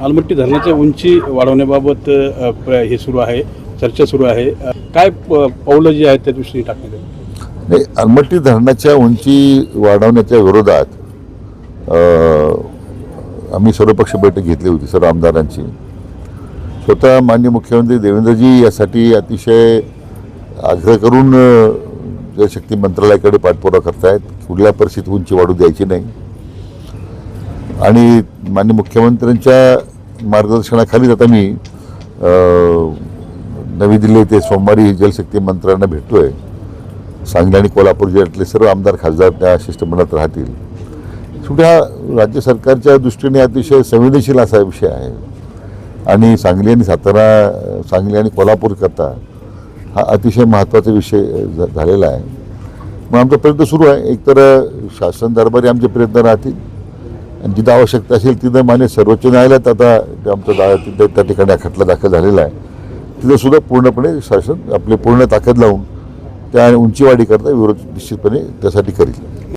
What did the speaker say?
आलमट्टी धरणाच्या उंची वाढवण्याबाबत हे सुरू आहे चर्चा सुरू आहे. काय प- पावलं जी आहेत त्या दृष्टीने टाकण्यात नाही अलमट्टी धरणाच्या उंची वाढवण्याच्या विरोधात आम्ही सर्वपक्ष बैठक घेतली होती सर्व आमदारांची. स्वतः माननीय मुख्यमंत्री देवेंद्रजी यासाठी अतिशय आग्रह करून जलशक्ती मंत्रालयाकडे पाठपुरावा करतायत. कुठल्या परिस्थितीत उंची वाढू द्यायची नाही. आणि माननीय मुख्यमंत्र्यांच्या मार्गदर्शनाखालीच आता मी नवी दिल्ली येथे सोमवारी जलशक्ती मंत्र्यांना भेटतोय. सांगली आणि कोल्हापूर जिल्ह्यातले सर्व आमदार खासदार त्या शिष्टमंडळात राहतील. शेवटी हा राज्य सरकारच्या दृष्टीने अतिशय संवेदनशील असा विषय आहे. आणि सांगली आणि सातारा सांगली आणि कोल्हापूर करता हा अतिशय महत्त्वाचा विषय झालेला आहे. मग आमचा प्रयत्न सुरू आहे. एकतर शासन दरबारी आमचे प्रयत्न राहतील. आणि जिथं आवश्यकता असेल तिथं मान्य सर्वोच्च न्यायालयात आता ते आमचं दा तिथं त्या ठिकाणी खटला दाखल झालेला आहे. तिथं सुद्धा पूर्णपणे शासन आपली पूर्ण ताकद लावून त्या उंचीवाढीकरता विरोध निश्चितपणे त्यासाठी करील